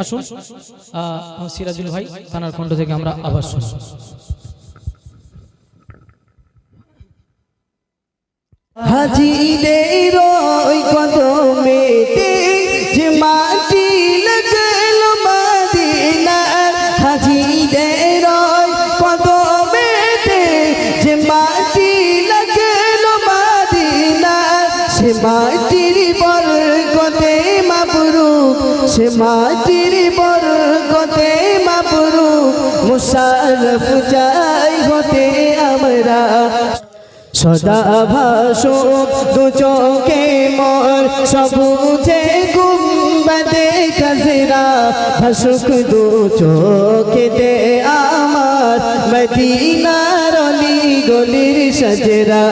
আসুন। সিরাজুল ভাই তানার কণ্ঠ থেকে আমরা আবার শুনব হাজিদের মাটি সে মাটির বরকতে মাবরু মুশারফ যাই হতে আমরা। সদা ভাসুক দু চোখে মোর সবুজে গুম্বাদে কাজরা ভাসুক দু চোখেতে আমার মদিনার অলি গলির সজরা।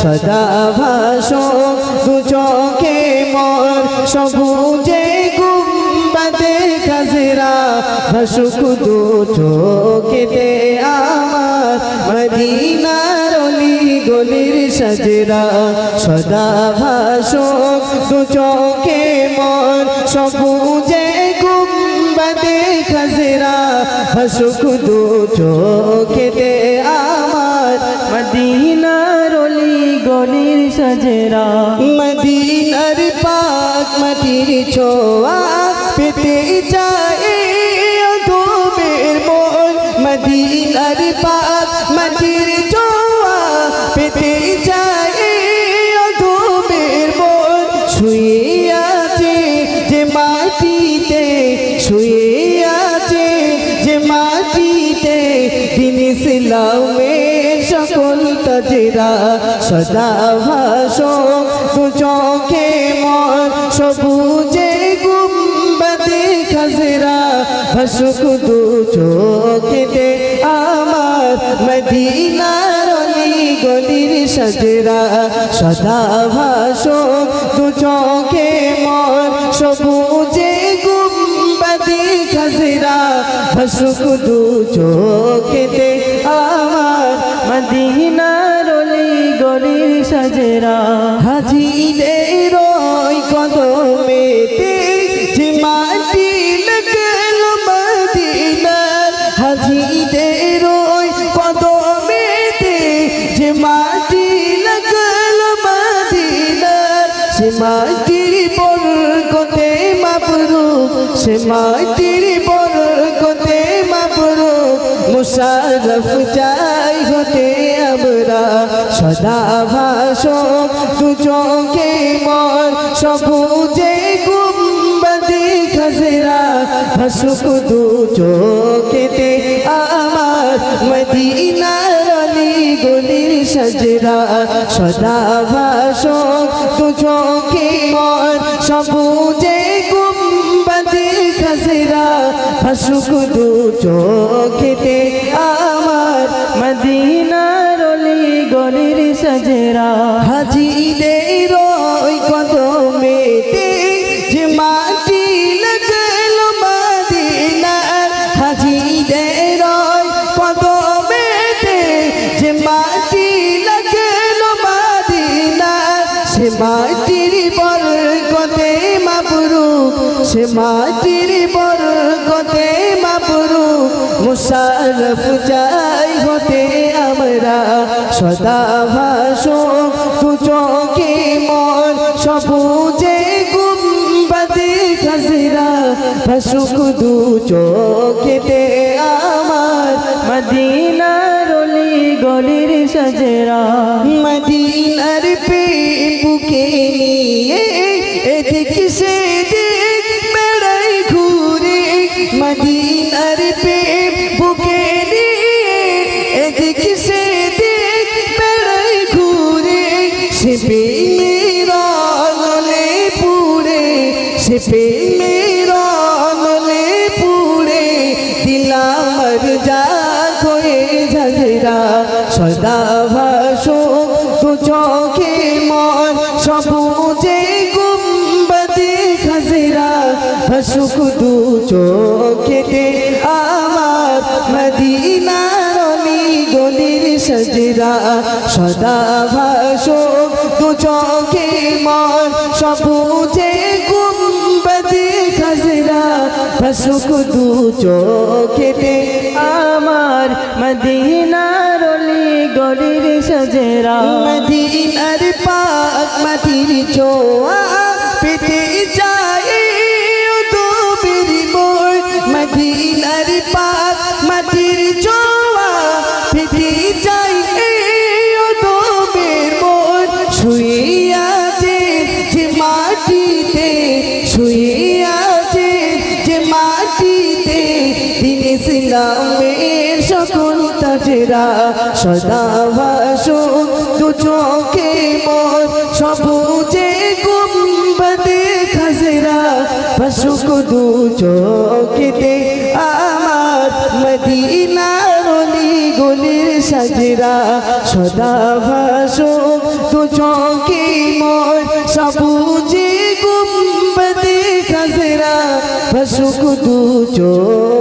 সদা ভাসুক দু চোখে মোর সবুজে কাজরা ভাসুক দু চোখেতে আমার। মদিনার অলি গলির সজরা, সদা ভাসক দু চোখে মন। সবুজে গুম্বাদে খজরা, ভাসুক দু চোখেতে আমার। মদিনার অলি গলির সজরা, মদিনার পাক মাটির ছোয়া পেতে চাই ধুমের মন মদিনার পাক মাটির ছোয়া পেতে চাই ধুমের মন শুয়ে আছে যে মাটিতে, শুয়ে আছে যে মাটিতে। দিন ইসলামের সকল তাজেরা সদা ভাষণ, দু চোখে মন সবুজে ভাসুক দু চোখেতে আমার মদিনার গলির সজরা সদা ভাষণ দু চোখে মন সবুজে গুম্বাদে খাজরা। ভাসুক দু চোখেতে আমার মদিনার গলির সজরা। হাজিদের সে মাটির বরকতে মাবরু সে মাটির বরকতে মাবরু মুশারফ চাই হতে আমরা, সদা ভাষণ, দু চোখে মন, সবুজে গুম্বাদে খজরা, ভাসুক দু চোখেতে আমার সজরা সদা ভাষণ দু চোখে মন সবুজে গুম্বদে খসরা ফসুক দু চোখেতে মাটির বরকতে মাবরু, সে মাটির বরকতে মাবরু। মুশারফ যাই হতে আমরা, সদা দু চোখে মন? সবুজে গুম্বাদে খজরা, ভাসুক দু চোখেতে আমার। মদিনার গলির সজরা, মদিনার পে বুকে নিয়ে এদিক সে দিক বেড়াই ঘুরে মদিনার পে বুকে নিয়ে এদিক সে দিক বেড়াই ঘুরে সে মেরা নলে পুরে সে মেরা নলে পুরে দিলামর যা হয়ে ঝগড়া সদা ভাষো তু মন সবুজে গুম্বদে খজরা ভাসুক দু চোখেতে আমার মদিনার গলির সজরা। সদা ভাসো তু চোখে মন, সবুজে গুম্বদে খজরা ভাসুক দু আমার মদিনার গলির সজরা। মদিনার পাক মাটির ছোঁয়া পেতে ও দবির মোর মদিনার পাক মাটির ছোঁয়া পেতে ও দবির শুয়ে আছে যে মাটিতে আছে যে মাটিতে দিন ইসলামের সকল তাজেরা সদা ভাসো দু চোখে সবুজে গুম্বদে খাজরা ভাসুক দু চোখেতে আমার মদিনার অলি গলির সাজরা। সদা ভাসো দু চোখে মোর সবুজে গুম্বদে খাজরা ভাসুক দু চোখেতে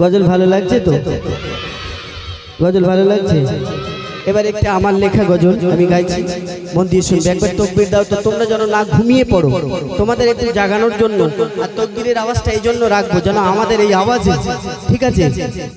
গজল ভালো লাগছে তো? গজল ভালো লাগছে? এবার একটা আমার লেখা গজল আমি গাইছি। মন দিয়ে শুনবে। একবার তকবির দাও তো তোমরা যেন না ঘুমিয়ে পড়ো। তোমাদের একটু জাগানোর জন্য আর তকবিরের আওয়াজটা এই জন্য রাখব যেন আমাদের এই আওয়াজে। ঠিক আছে?